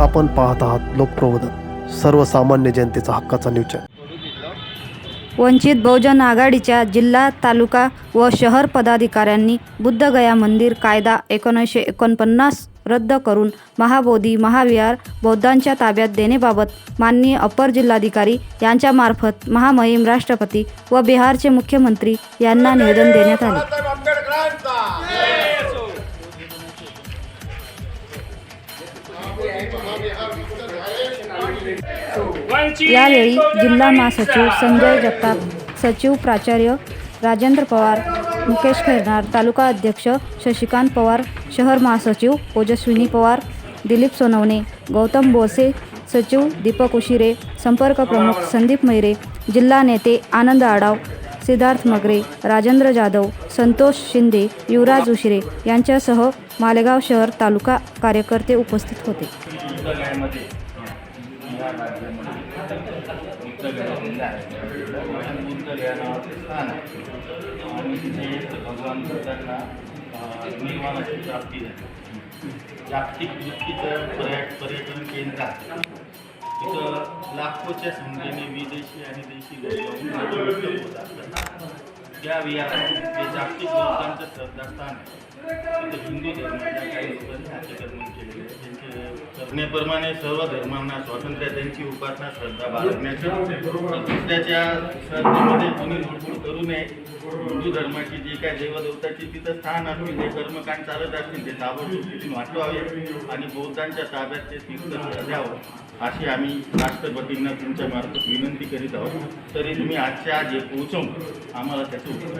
आपण पाहत आहात लोकप्रबोधन सर्वसामान्य जनतेचा हक्काचा न्यूज चॅनल. वंचित बहुजन आघाडीच्या जिल्हा तालुका व शहर पदाधिकाऱ्यांनी बुद्धगया मंदिर कायदा एकोणीसशे एकोणपन्नास रद्द करून महाबोधी महाविहार बौद्धांच्या ताब्यात देण्याबाबत माननीय अपर जिल्हाधिकारी यांच्यामार्फत महामहिम राष्ट्रपती व बिहारचे मुख्यमंत्री यांना निवेदन देण्यात आले. यावेळी जिल्हा महासचिव संजय जगताप, सचिव प्राचार्य राजेंद्र पवार, मुकेश खैरनार, तालुका अध्यक्ष शशिकांत पवार, शहर महासचिव ओजस्विनी पवार, दिलीप सोनवणे, गौतम बोसे सचिव दीपक उशिरे, संपर्क प्रमुख संदीप मैरे जिल्हा नेते आनंद आडाव सिद्धार्थ मगरे राजेंद्र जाधव संतोष शिंदे युवराज उशिरे यांच्यासह मालेगाव शहर तालुका कार्यकर्ते उपस्थित होते. जागतिक पर्यटन केंद्र लाखोच्या संख्येने विदेशी आणि देशी लोक येऊन नतमस्तक त्या विहारात ते जागतिक लोकांचं श्रद्धास्थान आहे तिथं हिंदू धर्माच्या काही लोकांनी आहे घटनेप्रमाणे सर्व धर्मांना स्वातंत्र्य त्यांची उपासना श्रद्धा बाळगण्याची. दुसऱ्याच्या श्रद्धेमध्ये कोणी लुडबुड करू नये. हिंदू धर्माची जी काय देवदेवताची तिथं स्थान असून जे कर्मकांड चालत असतील ते ताबडतोब तिथून आणि बौद्धांच्या ताब्यात ते तीर्थ द्यावं अशी आम्ही राष्ट्रपतींना तुमच्या मार्फत विनंती करीत आहोत. तरी तुम्ही आजच्या आज पोहोचवून आम्हाला त्याचं उत्तर